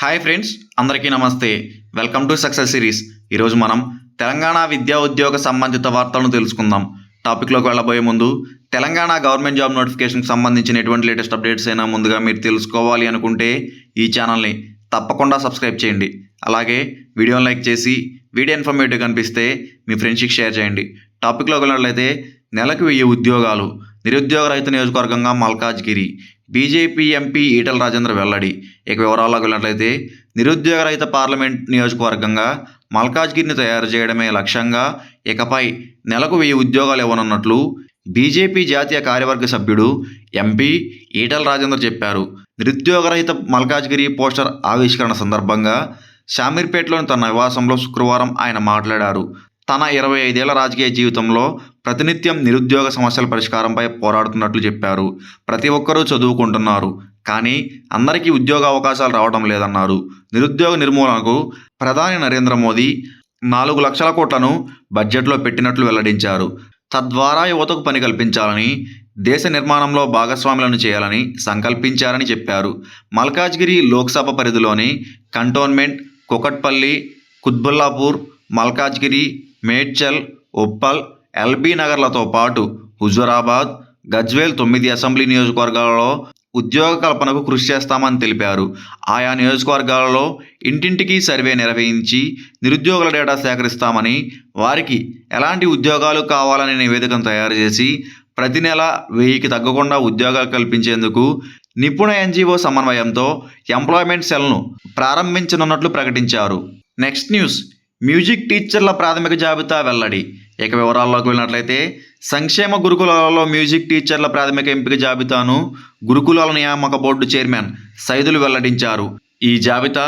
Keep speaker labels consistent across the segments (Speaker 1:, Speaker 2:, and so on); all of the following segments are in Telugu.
Speaker 1: హాయ్ ఫ్రెండ్స్ అందరికీ నమస్తే. Welcome to success series. ఈరోజు మనం తెలంగాణ విద్యా ఉద్యోగ సంబంధిత వార్తలను తెలుసుకుందాం. టాపిక్లోకి వెళ్ళబోయే ముందు తెలంగాణ గవర్నమెంట్ జాబ్ నోటిఫికేషన్కి సంబంధించిన ఎటువంటి లేటెస్ట్ అప్డేట్స్ అయినా ముందుగా మీరు తెలుసుకోవాలి అనుకుంటే ఈ ఛానల్ని తప్పకుండా సబ్స్క్రైబ్ చేయండి. అలాగే వీడియోని లైక్ చేసి వీడియో ఇన్ఫర్మేటివ్ కనిపిస్తే మీ ఫ్రెండ్స్కి షేర్ చేయండి. టాపిక్లోకి వెళ్ళినట్లయితే నెలకు వెయ్యి ఉద్యోగాలు నిరుద్యోగ రైతు నియోజకవర్గంగా మల్కాజ్గిరి. బీజేపీ ఎంపీ ఈటల రాజేంద్ర వెల్లడి. ఇక వివరాల్లోకి వెళ్ళినట్లయితే నిరుద్యోగ రహిత పార్లమెంట్ నియోజకవర్గంగా మల్కాజ్గిరిని తయారు చేయడమే లక్ష్యంగా ఇకపై నెలకు వెయ్యి ఉద్యోగాలు ఇవ్వనున్నట్లు బీజేపీ జాతీయ కార్యవర్గ సభ్యుడు ఎంపీ ఈటల రాజేంద్ర చెప్పారు. నిరుద్యోగ రహిత మల్కాజ్గిరి పోస్టర్ ఆవిష్కరణ సందర్భంగా షామీర్పేటలోని తన నివాసంలో శుక్రవారం ఆయన మాట్లాడారు. తన ఇరవై ఐదేళ్ళ రాజకీయ జీవితంలో ప్రతినిత్యం నిరుద్యోగ సమస్యల పరిష్కారంపై పోరాడుతున్నట్లు చెప్పారు. ప్రతి ఒక్కరూ చదువుకుంటున్నారు. కానీ అందరికీ ఉద్యోగ అవకాశాలు రావడం లేదన్నారు. నిరుద్యోగ నిర్మూలనకు ప్రధాని నరేంద్ర మోదీ నాలుగు లక్షల కోట్లను బడ్జెట్లో పెట్టినట్లు వెల్లడించారు. తద్వారా యువతకు పని కల్పించాలని దేశ నిర్మాణంలో భాగస్వాములను చేయాలని సంకల్పించారని చెప్పారు. మల్కాజ్గిరి లోక్సభ పరిధిలోని కంటోన్మెంట్ కుకట్పల్లి కుత్బుల్లాపూర్ మల్కాజ్గిరి మేడ్చల్ ఉప్పల్ ఎల్బీ నగర్లతో పాటు హుజూరాబాద్ గజ్వేల్ తొమ్మిది అసెంబ్లీ నియోజకవర్గాలలో ఉద్యోగ కల్పనకు కృషి చేస్తామని తెలిపారు. ఆయా నియోజకవర్గాలలో ఇంటింటికి సర్వే నిర్వహించి నిరుద్యోగుల డేటా సేకరిస్తామని వారికి ఎలాంటి ఉద్యోగాలు కావాలనే నివేదికను తయారు చేసి ప్రతి నెల వెయ్యికి తగ్గకుండా ఉద్యోగాలు కల్పించేందుకు నిపుణ ఎన్జిఓ సమన్వయంతో ఎంప్లాయ్మెంట్ సెల్ను ప్రారంభించనున్నట్లు ప్రకటించారు. Next news. మ్యూజిక్ టీచర్ల ప్రాథమిక జాబితా వెల్లడి. ఇక వివరాల్లోకి వెళ్ళినట్లయితే సంక్షేమ గురుకులాలలో మ్యూజిక్ టీచర్ల ప్రాథమిక ఎంపిక జాబితాను గురుకులాల నియామక బోర్డు చైర్మన్ సైదులు వెల్లడించారు. ఈ జాబితా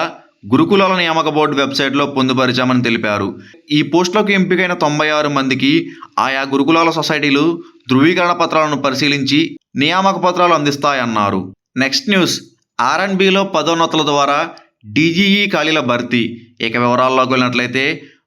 Speaker 1: గురుకులాల నియామక బోర్డు వెబ్సైట్లో పొందుపరిచామని తెలిపారు. ఈ పోస్టులకు ఎంపికైన తొంభై ఆరు మందికి ఆయా గురుకులాల సొసైటీలు ధృవీకరణ పత్రాలను పరిశీలించి నియామక పత్రాలు అందిస్తాయన్నారు. నెక్స్ట్ న్యూస్ ఆర్ఎన్బిలో పదోన్నతుల ద్వారా డీజీఈ ఖాళీల భర్తీ. ఇక వివరాల్లోకి వెళ్ళినట్లయితే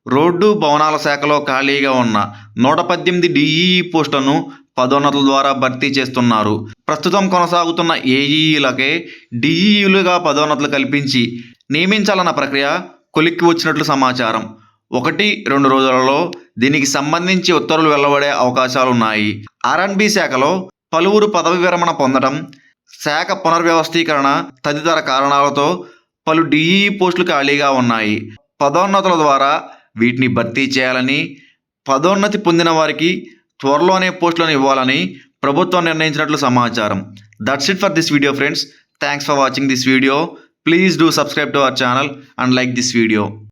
Speaker 1: రోడ్డు భవనాల శాఖలో ఖాళీగా ఉన్న నూట పద్దెనిమిది డిఈఈ పోస్టులను పదోన్నతుల ద్వారా భర్తీ చేస్తున్నారు. ప్రస్తుతం కొనసాగుతున్న ఏఈఈలకే డిఈఈలుగా పదోన్నతులు కల్పించి నియమించాలన్న ప్రక్రియ కొలిక్కి వచ్చినట్లు సమాచారం. ఒకటి రెండు రోజులలో దీనికి సంబంధించి ఉత్తర్వులు వెలువడే అవకాశాలున్నాయి. ఆర్ఎన్బి శాఖలో పలువురు పదవి విరమణ పొందడం శాఖ పునర్వ్యవస్థీకరణ తదితర కారణాలతో పలు డిఈ పోస్టులు ఖాళీగా ఉన్నాయి. పదోన్నతుల ద్వారా వీటిని భర్తీ చేయాలని పదోన్నతి పొందిన వారికి త్వరలోనే పోస్టులను ఇవ్వాలని ప్రభుత్వం నిర్ణయించినట్లు సమాచారం. That's it for this video friends thanks for watching this video please do subscribe to our channel and like this video